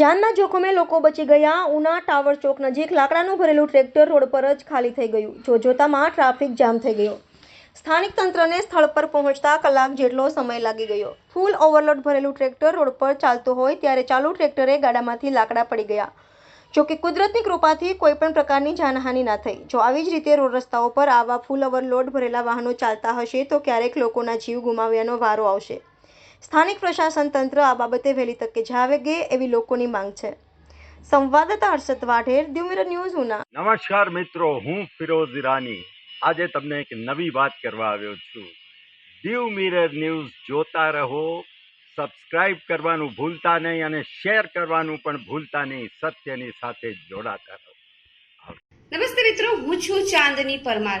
જાનના જોખમે લોકો બચી ગયા. ઉના ટાવર ચોક નજીક લાકડાનું ભરેલું ટ્રેક્ટર રોડ પર જ ખાલી થઈ ગયું. જોજોતામાં ટ્રાફિક જામ થઈ ગયો. સ્થાનિક તંત્રને સ્થળ પર પહોંચતા કલાક જેટલો સમય લાગી ગયો. ફૂલ ઓવરલોડ ભરેલું ટ્રેક્ટર રોડ પર ચાલતું હોય ત્યારે ચાલુ ટ્રેક્ટરે ગાડામાંથી લાકડા પડી ગયા. જોકે કુદરતની કૃપાથી કોઈ પણ પ્રકારની જાનહાનિ ના થઈ. જો આવી જ રીતે રોડ રસ્તાઓ પર આવા ફૂલ ઓવરલોડ ભરેલા વાહનો ચાલતા હશે તો ક્યારેક લોકોના જીવ ગુમાવ્યાનો વારો આવશે. સ્થાનિક પ્રશાસન તંત્ર આ બાબતે વહેલી તકે જાગે એવી લોકોની માંગ છે. સંવાદદાતા હર્ષદ વાઢેર દ્યુમિર ન્યૂઝ ઉના. નમસ્કાર મિત્રો હું ફિરોઝ ઈરાની. આજે તમને એક નવી વાત કરવા આવ્યો છું. દીવ મિરર ન્યૂઝ જોતા રહો સબસ્ક્રાઇબ કરવાનું ભૂલતા નહીં અને શેર કરવાનું પણ ભૂલતા નહીં સત્યની સાથે જોડાતા રહો. નમસ્તે મિત્રો હું છું ચાંદની પરમાર.